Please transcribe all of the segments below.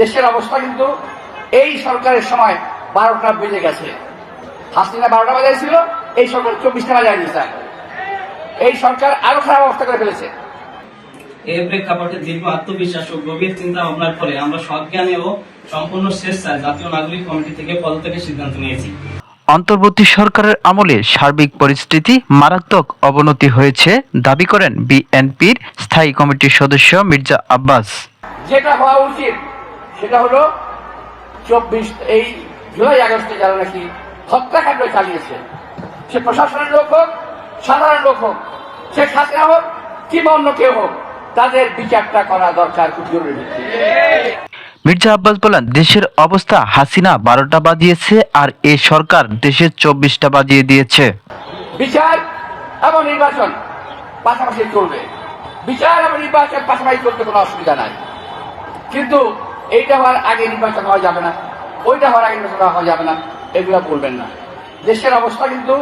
দেশের অবস্থা কিন্তু এই সরকারের সময় বারোটা বেজে গেছে। হাসিনা বারোটা বাজাইছিল এই সরকার চব্বিশটা বাজায় দিয়েছে। এই সরকার আরও খারাপ অবস্থা করে ফেলেছে। এই প্রেক্ষাপটে দীর্ঘ আত্মবিশ্বাস ও গভীর চিন্তা ভাবনার ফলে আমরা সজ্ঞানে ও সম্পূর্ণ স্বেচ্ছায় জাতীয় নাগরিক কমিটি থেকে পদত্যাগের সিদ্ধান্ত নিয়েছি। অন্তর্বর্তী সরকারের আমলে সার্বিক পরিস্থিতি মারাত্মক অবনতি হয়েছে দাবি করেন বিএনপির স্থায়ী কমিটির সদস্য মির্জা আব্বাস। যেটা হওয়া উচিত সেটা হলো চব্বিশ এই জুলাই আগস্টে যারা নাকি হত্যাকাণ্ড চালিয়েছে সে প্রশাসনের লোক হোক সাধারণ লোক হোক সে হাসিনা হোক কিংবা অন্য কেউ হোক তাদের বিচারটা করা দরকার খুব জরুরি। মির্জা আব্বাস বলেন দেশের অবস্থা হাসিনা বারোটা বাজিয়েছে আর এ সরকার দেশের চব্বিশটা বাজিয়ে দিয়েছে। বিচার এবং নির্বাচন পাশাপাশি চলবে। বিচার এবং নির্বাচন পাশাপাশি চলতে কোনো অসুবিধা নাই। কিন্তু এইটা হওয়ার আগে নির্বাচন হওয়া যাবে না, ওইটা হওয়ার আগে নির্বাচন হওয়া যাবে না, এগুলো বলবেন না। দেশের অবস্থা কিন্তু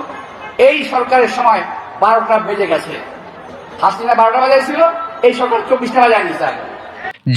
এই সরকারের সময় বারোটা বেজে গেছে। হাসিনা বারোটা বাজাইছিল, এই সরকার চব্বিশটা বাজায় স্যার।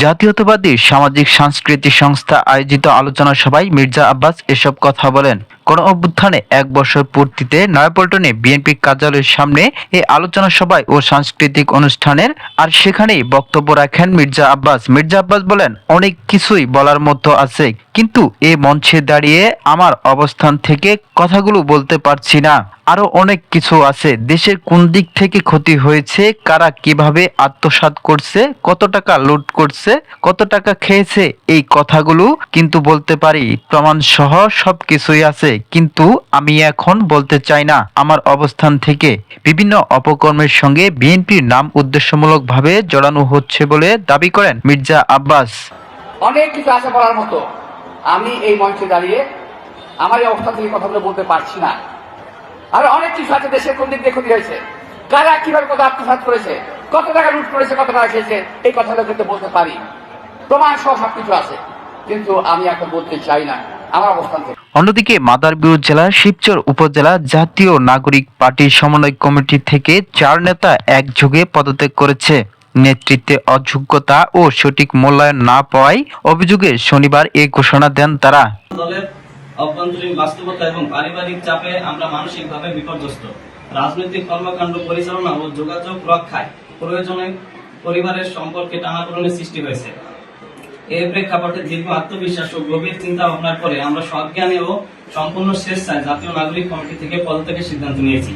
জাতীয়তাবাদী সামাজিক সাংস্কৃতিক সংস্থা আয়োজিত আলোচনা সভায় মির্জা আব্বাস এসব কথা বলেন। কোন অভ্যুত্থানে এক বছর পূর্তিতে নয়াপল্টনে বিএনপি কার্যালয়ের সামনে এই আলোচনা সভায় ও সাংস্কৃতিক অনুষ্ঠানের আর সেখানেই বক্তব্য রাখেন মির্জা আব্বাস। মির্জা আব্বাস বলেন, অনেক কিছুই বলার মতো আছে, কিন্তু এ মঞ্চে দাঁড়িয়ে আমার অবস্থান থেকে কথাগুলো বলতে পারছি না। আরও অনেক কিছু আছে, দেশের কোন দিক থেকে ক্ষতি হয়েছে, কারা কীভাবে আত্মসাৎ করছে, কত টাকা লুট করছে, কত টাকা খেয়েছে, এই কথাগুলো কিন্তু বলতে পারি। প্রমাণ সহ সবকিছুই আছে। কিন্তু আমি এখন বলতে চাই না, আমার অবস্থান থেকে বিভিন্ন অপকর্মের সঙ্গে বিএনপির নাম উদ্দেশ্যমূলকভাবে জড়ানো হচ্ছে বলে দাবি করেন মির্জা আব্বাস। অনেক কিছু আছে বলার মতো। আমি এই মঞ্চে দাঁড়িয়ে আমার এই অবস্থা থেকে কথাগুলো বলতে পারছি না। আর অনেক কিছু আছে দেশের কোন দিক দিয়ে হয়েছে। কারা কীভাবে কত আত্মসাৎ করেছে, কত টাকা লুট করেছে, কত টাকা খেয়েছে, এই কথাগুলো কিন্তু বলতে পারি। প্রমাণ সহ সবকিছু আছে। কিন্তু আমি এখন বলতে চাই না। আমার অবস্থান থেকে। অন্যদিকে মাদারীপুর জেলার শিবচর উপজেলা জাতীয় নাগরিক পার্টির সমন্বয় কমিটি থেকে চার নেতা একযোগে পদত্যাগ করেছে। নেতৃত্বে অযোগ্যতা ও সঠিক মূল্যায়ন না পাওয়ায় অভিযোগে শনিবার এ ঘোষণা দেন তারা। দলের অভ্যন্তরীণ বাস্তবতা এবং পারিবারিক চাপে আমরা মানসিকভাবে বিপর্যস্ত। রাজনৈতিক কর্মকাণ্ড পরিচালনা ও যোগাযোগ রক্ষায় প্রয়োজনে পরিবারের সম্পর্কে টানাপোড়েনের সৃষ্টি হয়েছে। এই প্রেক্ষাপটে দীর্ঘ আত্মবিশ্বাস ও গভীর চিন্তা ভাবনার পরে আমরা সজ্ঞানে ও সম্পূর্ণ স্বেচ্ছায় জাতীয় নাগরিক কমিটি থেকে পদত্যাগের সিদ্ধান্ত নিয়েছি।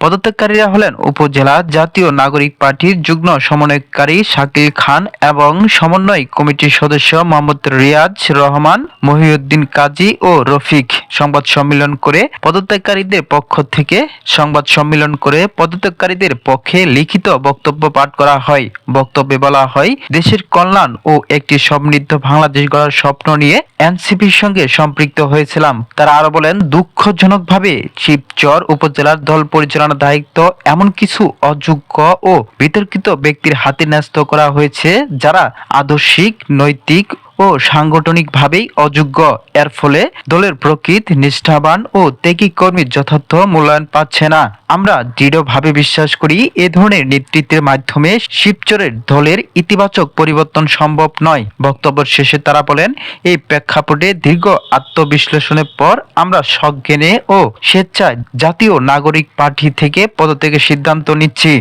পদত্যাগকারীরা হলেন উপজেলা জাতীয় নাগরিক পার্টির যুগ্ম সমন্বয়কারী শাকিল খান এবং সমন্বয় কমিটির সদস্য মোহাম্মদ রিয়াজ রহমান, মহিউদ্দিন কাজী ও রফিক। সংবাদ সম্মেলন করে পদত্যাগকারীদের পক্ষ থেকে সংবাদ সম্মেলন করে পদত্যাগকারীদের পক্ষে লিখিত বক্তব্য পাঠ করা হয়। বক্তব্যে বলা হয়, দেশের কল্যাণ ও একটি সমৃদ্ধ বাংলাদেশ গড়ার স্বপ্ন নিয়ে এনসিপির সঙ্গে সম্পৃক্ত হয়েছিলাম। তারা আরও বলেন, দুঃখজনকভাবে শিবচর উপজেলার দল পরিচালনার দায়িত্ব এমন কিছু অযোগ্য ও বিতর্কিত ব্যক্তির হাতে ন্যস্ত করা হয়েছে, যারা আদর্শিক, নৈতিক ও সাংগঠনিকভাবেই অযোগ্য। এর ফলে দলের প্রকৃত নিষ্ঠাবান ও ত্যাগী কর্মীর যথার্থ মূল্যায়ন পাচ্ছে না। আমরা দৃঢ়ভাবে বিশ্বাস করি এ ধরনের নেতৃত্বের মাধ্যমে শিবচরের দলের ইতিবাচক পরিবর্তন সম্ভব নয়। বক্তব্য শেষে তারা বলেন, এই প্রেক্ষাপটে দীর্ঘ আত্মবিশ্লেষণের পর আমরা সজ্ঞানে ও স্বেচ্ছায় জাতীয় নাগরিক পার্টি থেকে পদত্যাগের সিদ্ধান্ত নিচ্ছি।